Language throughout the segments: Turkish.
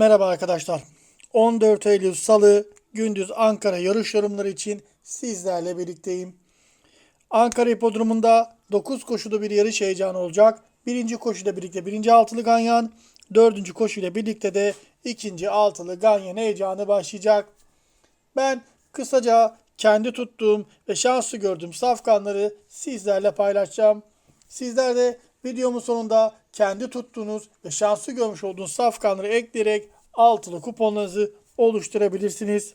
Merhaba arkadaşlar. 14 Eylül Salı gündüz Ankara yarış yorumları için sizlerle birlikteyim. Ankara Hipodromu'nda 9 koşuda bir yarış heyecanı olacak. Birinci koşuyla birlikte birinci altılı ganyan, dördüncü koşuyla birlikte de ikinci altılı ganyan heyecanı başlayacak. Ben kısaca kendi tuttuğum ve şanslı gördüğüm safkanları sizlerle paylaşacağım. Sizler de videomun sonunda kendi tuttuğunuz ve şanslı görmüş olduğunuz safkanları ekleyerek altılı kuponlarınızı oluşturabilirsiniz.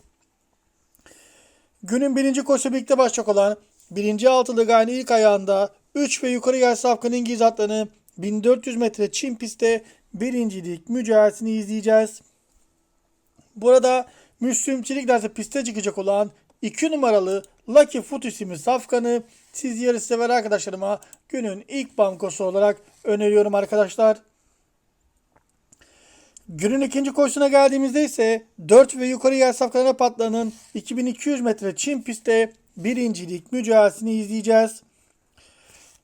Günün birinci koşu birlikte başlayacak olan birinci altılı gayri ilk ayağında 3 ve yukarı gel safkanın İngiliz atlarını 1400 metre çim pistte birincilik mücadelesini izleyeceğiz. Burada Müslüm Çelik derse piste çıkacak olan 2 numaralı Lucky Foot isimli safkanı siz yarış sever arkadaşlarıma günün ilk bankosu olarak öneriyorum arkadaşlar. Günün ikinci koşusuna geldiğimizde ise 4 ve yukarı yer safkanına patlanan 2200 metre çim pistte birincilik mücadelesini izleyeceğiz.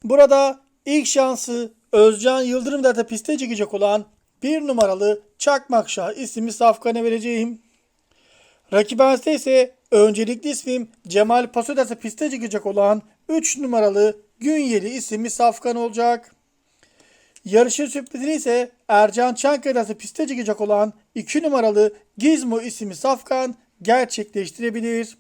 Burada ilk şansı Özcan Yıldırım da piste çıkacak olan bir numaralı Çakmakşah isimli safkana vereceğim. Rakibense ise öncelikli ismim Cemal Pasoder'se piste çıkacak olan 3 numaralı Günyeli isimli safkan olacak. Yarışın sürprizini ise Ercan Çankaya'da piste çıkacak olan 2 numaralı Gizmo isimli safkan gerçekleştirebilir.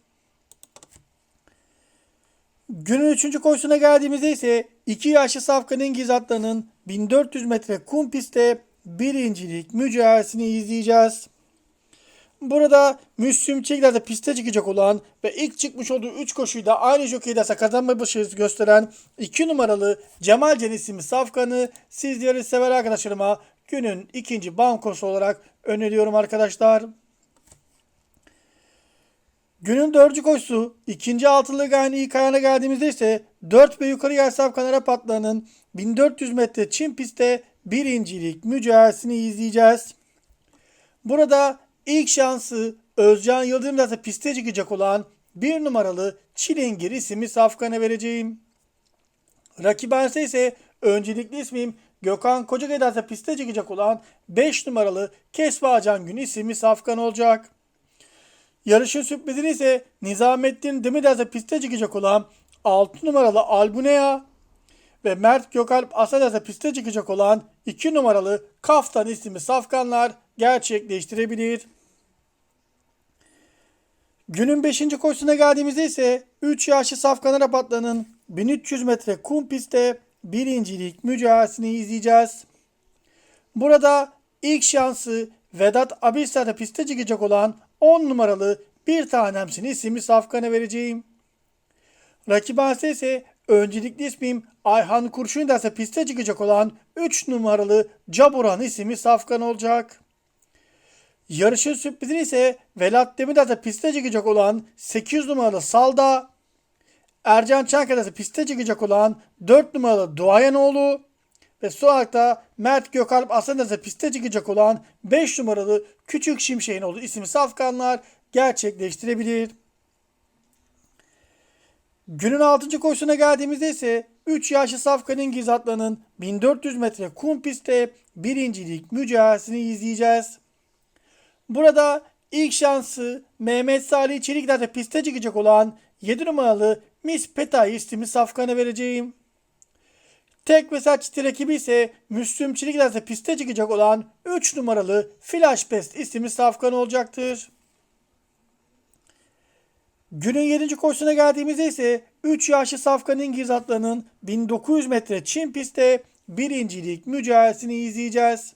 Günün 3. koşusuna geldiğimizde ise 2 yaşlı Safkan İngiz atlarının 1400 metre kum pistte birincilik mücadelesini izleyeceğiz. Burada Müslüm Çelikler'de piste çıkacak olan ve ilk çıkmış olduğu 3 koşuyu da aynı jokeyde kazanma başarısı gösteren 2 numaralı Cemal Can isimli safkanı sizleri sever arkadaşlarıma günün ikinci bankosu olarak öneriyorum arkadaşlar. Günün dördüncü koşusu ikinci altılı gayni ilk ayağına geldiğimizde ise 4 ve yukarı yer safkanlara patlanın 1400 metre çim pistte birincilik mücadelesini izleyeceğiz. Burada ilk şansı Özcan Yıldırım'da piste çıkacak olan bir numaralı Çilingir isimli safkana vereceğim. Rakibense ise öncelikli ismim Gökhan Kocakay'da piste çıkacak olan 5 numaralı Kesba Can isimli safkan olacak. Yarışın sürprizini ise Nizamettin Demirder'de piste çıkacak olan 6 numaralı Albunea ve Mert Gökalp Asader'de piste çıkacak olan 2 numaralı Kaftan isimli safkanlar gerçekleştirebilir. Günün 5. koşusuna geldiğimizde ise 3 yaşlı Safkan Arapatlı'nın 1300 metre kum pistte birincilik mücadelesini izleyeceğiz. Burada ilk şansı Vedat Abistar'da piste çıkacak olan 10 numaralı bir tanemsin isimli Safkan'a vereceğim. Rakibanse ise öncelikli ismim Ayhan Kurşun derse piste çıkacak olan 3 numaralı Caburan isimli Safkan olacak. Yarışın sürprizini ise Velat Demirtaş'ta piste çıkacak olan 8 numaralı Salda, Ercan Çankaya'da piste çıkacak olan 4 numaralı Doğayanoğlu ve son olarak da Mert Gökalp Aslan'da piste çıkacak olan 5 numaralı Küçük Şimşek'in olduğu isimli safkanlar gerçekleştirebilir. Günün 6. koşusuna geldiğimizde ise 3 yaşlı Safkan'ın Gizatlan'ın 1400 metre kum pistte birincilik mücadelesini izleyeceğiz. Burada ilk şansı Mehmet Salih Çelikler'de piste çıkacak olan 7 numaralı Miss Petay isimli safkanı vereceğim. Tek ve saç rakibi ise Müslüm Çelikler'de piste çıkacak olan 3 numaralı Flash Best isimli safkan olacaktır. Günün 7. koşusuna geldiğimizde ise 3 yaşlı Safkan İngiliz atlarının 1900 metre çim pistte birincilik mücadelesini izleyeceğiz.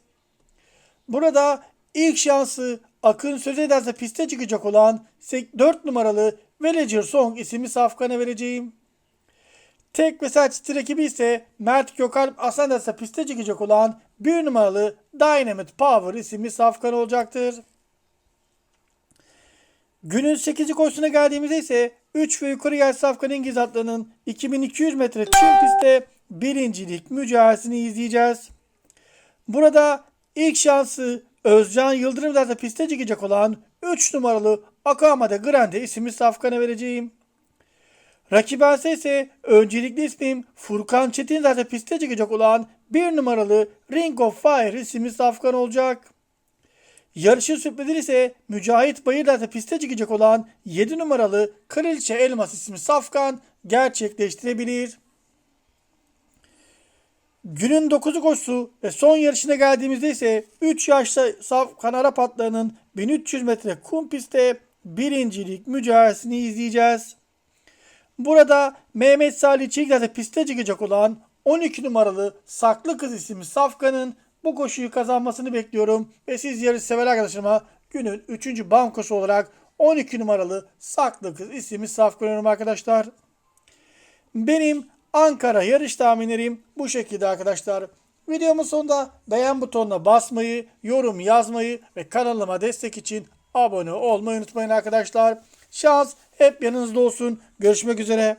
Burada ilk şansı Akın söz ederse piste çıkacak olan 4 numaralı Villager Song isimli safkana vereceğim. Tek ve sert rakibi ise Mert Gökalp Aslan ise piste çıkacak olan 1 numaralı Dynamite Power isimli safkan olacaktır. Günün 8. koşusuna geldiğimizde ise 3 ve yukarı yer safkan İngiliz atlarının 2200 metre çim pistte birincilik mücadelesini izleyeceğiz. Burada ilk şansı Özcan Yıldırım da piste çıkacak olan 3 numaralı Akamade Grande isimli safkana vereceğim. Rakibense ise öncelikli ismim Furkan Çetin zaten piste çıkacak olan 1 numaralı Ring of Fire isimli safkan olacak. Yarışın sürprizi ise Mücahit Bayırdar'da piste çıkacak olan 7 numaralı Kraliçe Elmas ismi Safkan gerçekleştirebilir. Günün 9'u koşusu ve son yarışına geldiğimizde ise 3 yaşlı Safkan Arap atlarının 1300 metre kum pistte birincilik mücadelesini izleyeceğiz. Burada Mehmet Salih Çiğdağ'da piste çıkacak olan 12 numaralı Saklı Kız isimli Safkan'ın bu koşuyu kazanmasını bekliyorum. Ve siz yarış sever arkadaşlarıma günün 3. bankosu olarak 12 numaralı Saklı Kız isimli Safkan'ıyorum arkadaşlar. Benim Ankara yarış tahminlerim bu şekilde arkadaşlar. Videomun sonunda beğen butonuna basmayı, yorum yazmayı ve kanalıma destek için abone olmayı unutmayın arkadaşlar. Şans hep yanınızda olsun. Görüşmek üzere.